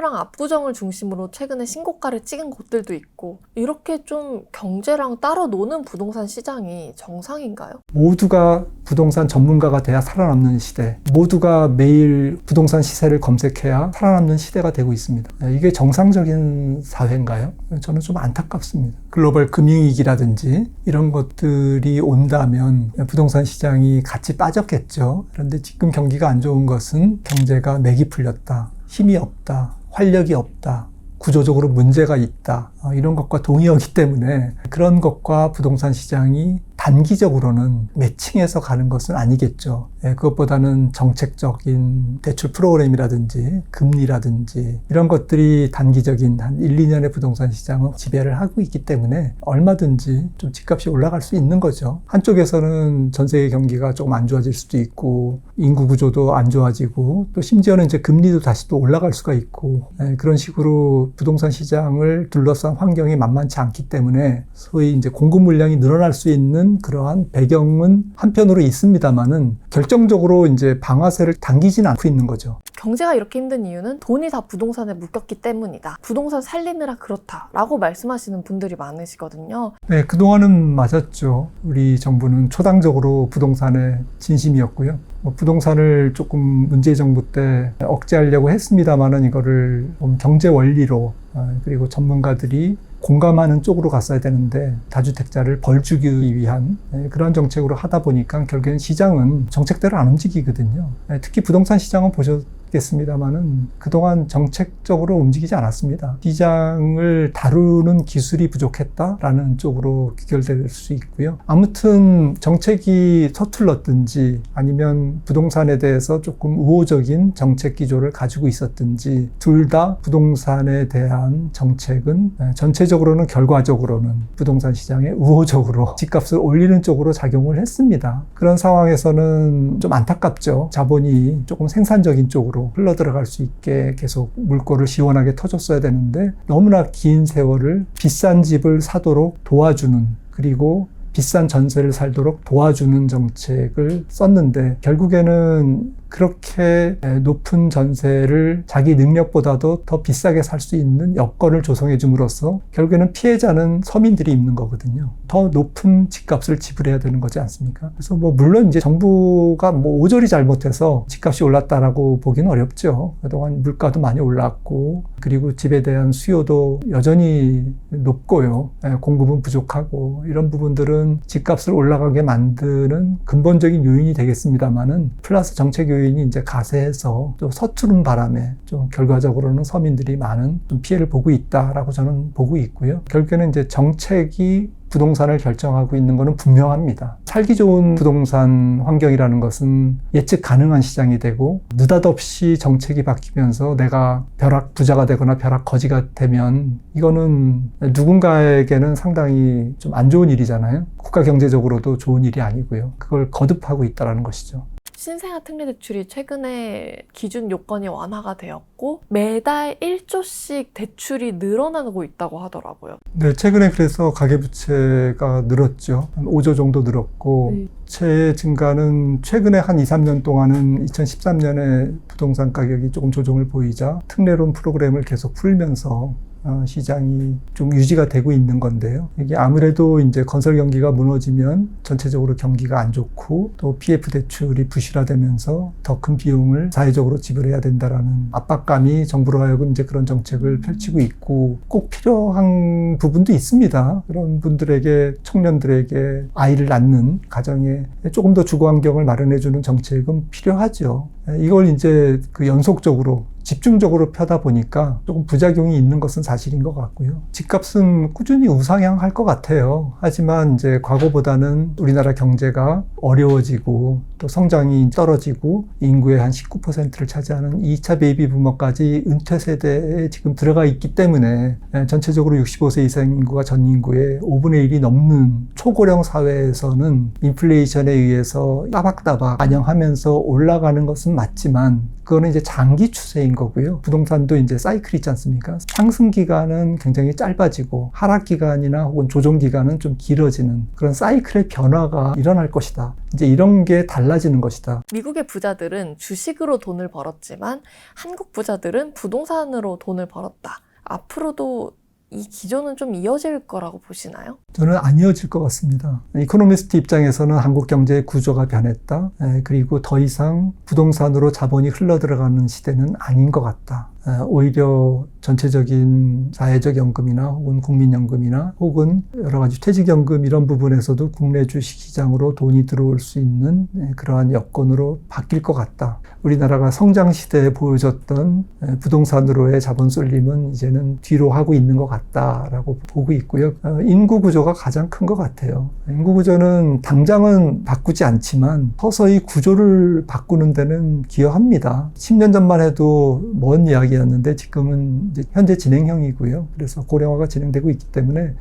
점수랑 압구정을 중심으로 최근에 신고가를 찍은 곳들도 있고 이렇게 좀 경제랑 따로 노는 부동산 시장이 정상인가요? 모두가 부동산 전문가가 돼야 살아남는 시대. 모두가 매일 부동산 시세를 검색해야 살아남는 시대가 되고 있습니다. 네, 이게 정상적인 사회인가요? 저는 좀 안타깝습니다. 글로벌 금융위기라든지 이런 것들이 온다면 부동산 시장이 같이 빠졌겠죠. 그런데 지금 경기가 안 좋은 것은 경제가 맥이 풀렸다. 힘이 없다. 활력이 없다. 구조적으로 문제가 있다. 어, 이런 것과 동의하기 때문에 그런 것과 부동산 시장이 단기적으로는 매칭해서 가는 것은 아니겠죠. 예, 그것보다는 정책적인 대출 프로그램이라든지 금리라든지 이런 것들이 단기적인 한 1, 2년의 부동산 시장을 지배를 하고 있기 때문에 얼마든지 좀 집값이 올라갈 수 있는 거죠. 한쪽에서는 전 세계 경기가 조금 안 좋아질 수도 있고 인구 구조도 안 좋아지고 또 심지어는 이제 금리도 다시 또 올라갈 수가 있고 예, 그런 식으로 부동산 시장을 둘러싼 환경이 만만치 않기 때문에 소위 이제 공급 물량이 늘어날 수 있는 그러한 배경은 한편으로 있습니다만은 결정적으로 이제 방아쇠를 당기지는 않고 있는 거죠. 경제가 이렇게 힘든 이유는 돈이 다 부동산에 묶였기 때문이다. 부동산 살리느라 그렇다라고 말씀하시는 분들이 많으시거든요. 네, 그동안은 맞았죠. 우리 정부는 초당적으로 부동산에 진심이었고요. 뭐 부동산을 조금 문재인 정부 때 억제하려고 했습니다만은 이거를 좀 경제 원리로 어, 그리고 전문가들이 공감하는 쪽으로 갔어야 되는데 다주택자를 벌주기 위한 네, 그런 정책으로 하다 보니까 결국엔 시장은 정책대로 안 움직이거든요. 네, 특히 부동산 시장은 보셨 겠습니다만은 그동안 정책적으로 움직이지 않았습니다. 시장을 다루는 기술이 부족했다라는 쪽으로 귀결될 수 있고요. 아무튼 정책이 서툴렀든지 아니면 부동산에 대해서 조금 우호적인 정책 기조를 가지고 있었든지 둘 다 부동산에 대한 정책은 전체적으로는 결과적으로는 부동산 시장에 우호적으로 집값을 올리는 쪽으로 작용을 했습니다. 그런 상황에서는 좀 안타깝죠. 자본이 조금 생산적인 쪽으로 쪽으로 흘러 들어갈 수 있게 계속 물꼬를 시원하게 터줬어야 되는데 너무나 긴 세월을 비싼 집을 사도록 도와주는 그리고 비싼 전세를 살도록 도와주는 정책을 썼는데 결국에는 그렇게 높은 전세를 자기 능력보다도 더 비싸게 살 수 있는 여건을 조성해 줌으로써 결국에는 피해자는 서민들이 있는 거거든요. 더 높은 집값을 지불해야 되는 거지 않습니까? 그래서 뭐 물론 이제 정부가 뭐 오절이 잘못해서 집값이 올랐다라고 보기는 어렵죠. 그동안 물가도 많이 올랐고 그리고 집에 대한 수요도 여전히 높고요. 공급은 부족하고 이런 부분들은 집값을 올라가게 만드는 근본적인 요인이 되겠습니다만은 플러스 정책 요인 요인이 이제 가세해서 또 서투른 바람에 좀 결과적으로는 서민들이 많은 좀 피해를 보고 있다라고 저는 보고 있고요. 결국에는 이제 정책이 부동산을 결정하고 있는 것은 분명합니다. 살기 좋은 부동산 환경이라는 것은 예측 가능한 시장이 되고 느닷없이 정책이 바뀌면서 내가 벼락 부자가 되거나 벼락 거지가 되면 이거는 누군가에게는 상당히 좀 안 좋은 일이잖아요. 국가 경제적으로도 좋은 일이 아니고요. 그걸 거듭하고 있다는 것이죠. 신생아 특례 대출이 최근에 기준 요건이 완화가 되었고 매달 1조씩 대출이 늘어나고 있다고 하더라고요. 네, 최근에 그래서 가계부채가 늘었죠. 한 5조 정도 늘었고 네. 채 증가는 최근에 한 2, 3년 동안은 2013년에 부동산 가격이 조금 조정을 보이자 특례론 프로그램을 계속 풀면서 어, 시장이 좀 유지가 되고 있는 건데요. 이게 아무래도 이제 건설 경기가 무너지면 전체적으로 경기가 안 좋고 또 PF 대출이 부실화되면서 더 큰 비용을 사회적으로 지불해야 된다라는 압박감이 정부로 하여금 이제 그런 정책을 펼치고 있고 꼭 필요한 부분도 있습니다. 그런 분들에게 청년들에게 아이를 낳는 가정에 조금 더 주거 환경을 마련해주는 정책은 필요하죠. 이걸 이제 그 연속적으로 집중적으로 펴다 보니까 조금 부작용이 있는 것은 사실인 것 같고요. 집값은 꾸준히 우상향할 것 같아요. 하지만 이제 과거보다는 우리나라 경제가 어려워지고 또 성장이 떨어지고 인구의 한 19%를 차지하는 2차 베이비 부머까지 은퇴 세대에 지금 들어가 있기 때문에 전체적으로 65세 이상 인구가 전 인구의 5분의 1이 넘는 초고령 사회에서는 인플레이션에 의해서 따박따박 반영하면서 올라가는 것은 맞지만 그거는 이제 장기 추세인 거고요. 부동산도 이제 사이클이 있지 않습니까? 상승 기간은 굉장히 짧아지고 하락 기간이나 혹은 조정 기간은 좀 길어지는 그런 사이클의 변화가 일어날 것이다. 이제 이런 게 달라지는 것이다. 미국의 부자들은 주식으로 돈을 벌었지만 한국 부자들은 부동산으로 돈을 벌었다. 앞으로도 이 기조는 좀 이어질 거라고 보시나요? 저는 안 이어질 것 같습니다. 이코노미스트 입장에서는 한국 경제의 구조가 변했다. 에, 그리고 더 이상 부동산으로 자본이 흘러들어가는 시대는 아닌 것 같다. 에, 오히려 전체적인 사회적 연금이나 혹은 국민연금이나 혹은 여러 가지 퇴직연금 이런 부분에서도 국내 주식시장으로 돈이 들어올 수 있는 에, 그러한 여건으로 바뀔 것 같다. 우리나라가 성장 시대에 보여줬던 에, 부동산으로의 자본 쏠림은 이제는 뒤로 하고 있는 것 같다라고 보고 있고요. 어, 인구 구조가 가장 큰 것 같아요. 인구 구조는 당장은 바꾸지 않지만 서서히 구조를 바꾸는 데는 기여합니다. 10년 전만 해도 먼 이야기 였는데 지금은 현재 진행형이고요. 그래서 고령화가 진행되고 있기 때문에 에,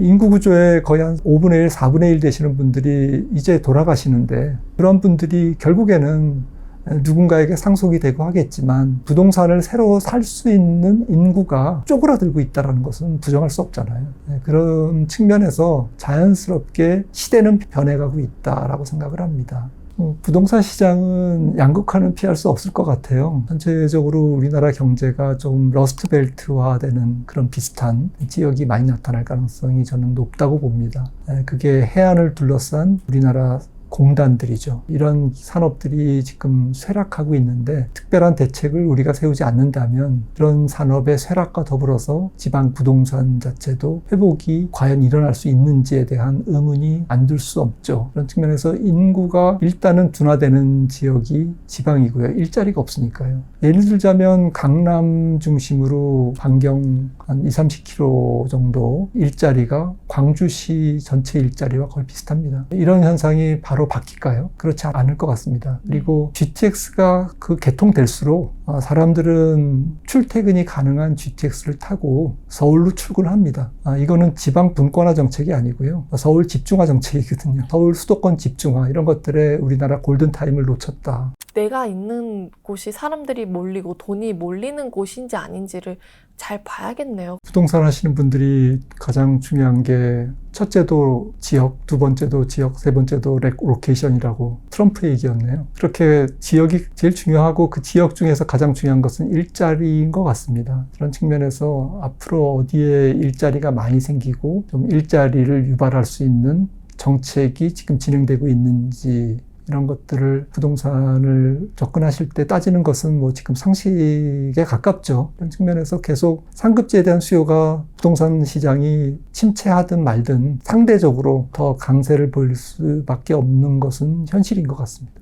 인구 구조의 거의 한 5분의 1, 4분의 1 되시는 분들이 이제 돌아가시는데 그런 분들이 결국에는 누군가에게 상속이 되고 하겠지만 부동산을 새로 살 수 있는 인구가 쪼그라들고 있다는 것은 부정할 수 없잖아요. 네, 그런 측면에서 자연스럽게 시대는 변해가고 있다라고 생각을 합니다. 어, 부동산 시장은 양극화는 피할 수 없을 것 같아요. 전체적으로 우리나라 경제가 좀 러스트 벨트화 되는 그런 비슷한 지역이 많이 나타날 가능성이 저는 높다고 봅니다. 에, 그게 해안을 둘러싼 우리나라 공단들이죠. 이런 산업들이 지금 쇠락하고 있는데 특별한 대책을 우리가 세우지 않는다면 그런 산업의 쇠락과 더불어서 지방 부동산 자체도 회복이 과연 일어날 수 있는지에 대한 의문이 안 들 수 없죠. 그런 측면에서 인구가 일단은 둔화되는 지역이 지방이고요. 일자리가 없으니까요. 예를 들자면 강남 중심으로 반경 한 2, 30km 정도 일자리가 광주시 전체 일자리와 거의 비슷합니다. 이런 현상이 바로 바뀔까요? 그렇지 않을 것 같습니다. 그리고 GTX가 그 개통될수록 어, 사람들은 출퇴근이 가능한 GTX를 타고 서울로 출근합니다. 아, 이거는 지방 분권화 정책이 아니고요. 서울 집중화 정책이거든요. 서울 수도권 집중화 이런 것들에 우리나라 골든타임을 놓쳤다. 내가 있는 곳이 사람들이 몰리고 돈이 몰리는 곳인지 아닌지를 잘 봐야겠네요. 부동산 하시는 분들이 가장 중요한 게 첫째도 지역, 두 번째도 지역, 세 번째도 레- 로케이션이라고 트럼프 얘기였네요. 그렇게 지역이 제일 중요하고 그 지역 중에서 가장 중요한 것은 일자리인 것 같습니다. 그런 측면에서 앞으로 어디에 일자리가 많이 생기고 좀 일자리를 유발할 수 있는 정책이 지금 진행되고 있는지 이런 것들을 부동산을 접근하실 때 따지는 것은 뭐 지금 상식에 가깝죠. 그런 측면에서 계속 상급지에 대한 수요가 부동산 시장이 침체하든 말든 상대적으로 더 강세를 보일 수밖에 없는 것은 현실인 것 같습니다.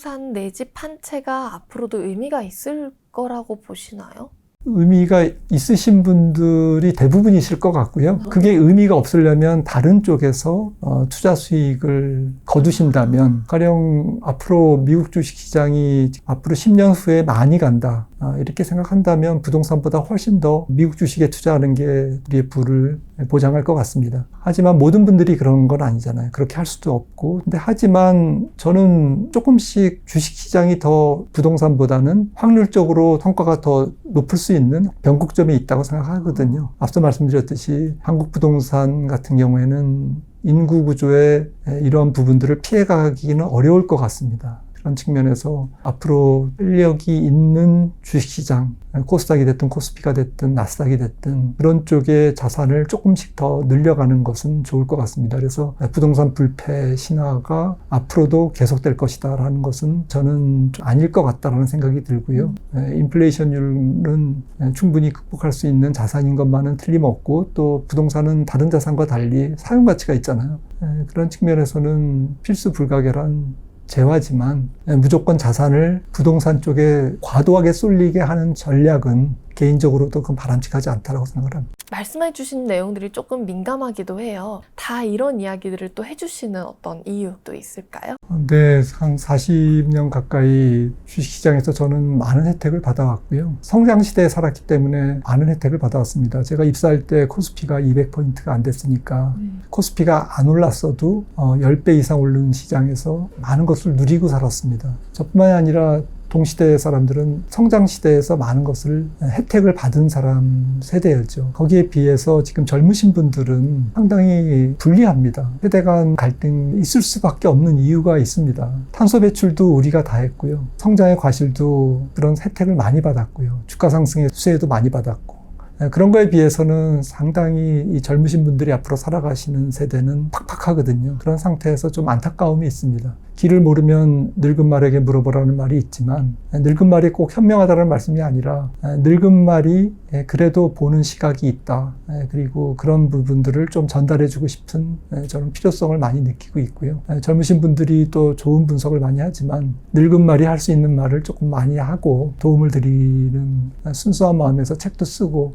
부동산 내 집 한 채가 앞으로도 의미가 있을 거라고 보시나요? 의미가 있으신 분들이 대부분이실 것 같고요. 그게 의미가 없으려면 다른 쪽에서 어, 투자 수익을 거두신다면 가령 앞으로 미국 주식 시장이 앞으로 10년 후에 많이 간다. 아, 이렇게 생각한다면 부동산보다 훨씬 더 미국 주식에 투자하는 게 우리의 부를 보장할 것 같습니다. 하지만 모든 분들이 그런 건 아니잖아요. 그렇게 할 수도 없고. 근데 하지만 저는 조금씩 주식 시장이 더 부동산보다는 확률적으로 성과가 더 높을 수 있는 변곡점이 있다고 생각하거든요. 앞서 말씀드렸듯이 한국 부동산 같은 경우에는 인구 구조의 이런 부분들을 피해가기는 어려울 것 같습니다. 그런 측면에서 앞으로 활력이 있는 주식시장, 코스닥이 됐든 코스피가 됐든 나스닥이 됐든 그런 쪽의 자산을 조금씩 더 늘려가는 것은 좋을 것 같습니다. 그래서 부동산 불패 신화가 앞으로도 계속될 것이다라는 것은 저는 좀 아닐 것 같다라는 생각이 들고요. 에, 인플레이션율은 충분히 극복할 수 있는 자산인 것만은 틀림없고 또 부동산은 다른 자산과 달리 사용 가치가 있잖아요. 에, 그런 측면에서는 필수 불가결한 재화지만 무조건 자산을 부동산 쪽에 과도하게 쏠리게 하는 전략은 개인적으로도 그건 바람직하지 않다고 생각을 합니다. 말씀해 주신 내용들이 조금 민감하기도 해요. 다 이런 이야기들을 또 해주시는 어떤 이유도 있을까요? 네, 한 40년 가까이 주식시장에서 저는 많은 혜택을 받아왔고요. 성장 시대에 살았기 때문에 많은 혜택을 받아왔습니다. 제가 입사할 때 코스피가 200포인트가 안 됐으니까 코스피가 안 올랐어도 어, 10배 이상 오른 시장에서 많은 것을 누리고 살았습니다. 저뿐만이 아니라 동시대 사람들은 성장 시대에서 많은 것을 혜택을 받은 사람 세대였죠. 거기에 비해서 지금 젊으신 분들은 상당히 불리합니다. 세대 간 갈등이 있을 수밖에 없는 이유가 있습니다. 탄소 배출도 우리가 다 했고요. 성장의 과실도 그런 혜택을 많이 받았고요. 주가 상승의 수혜도 많이 받았고. 예, 그런 거에 비해서는 상당히 이 젊으신 분들이 앞으로 살아가시는 세대는 팍팍하거든요. 그런 상태에서 좀 안타까움이 있습니다. 길을 모르면 늙은 말에게 물어보라는 말이 있지만 예, 늙은 말이 꼭 현명하다는 말씀이 아니라 예, 늙은 말이 예, 그래도 보는 시각이 있다. 예, 그리고 그런 부분들을 좀 전달해 주고 싶은 예, 저는 필요성을 많이 느끼고 있고요. 예, 젊으신 분들이 또 좋은 분석을 많이 하지만 늙은 말이 할 수 있는 말을 조금 많이 하고 도움을 드리는 순수한 마음에서 책도 쓰고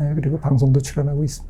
예, 그리고 방송도 출연하고 있습니다.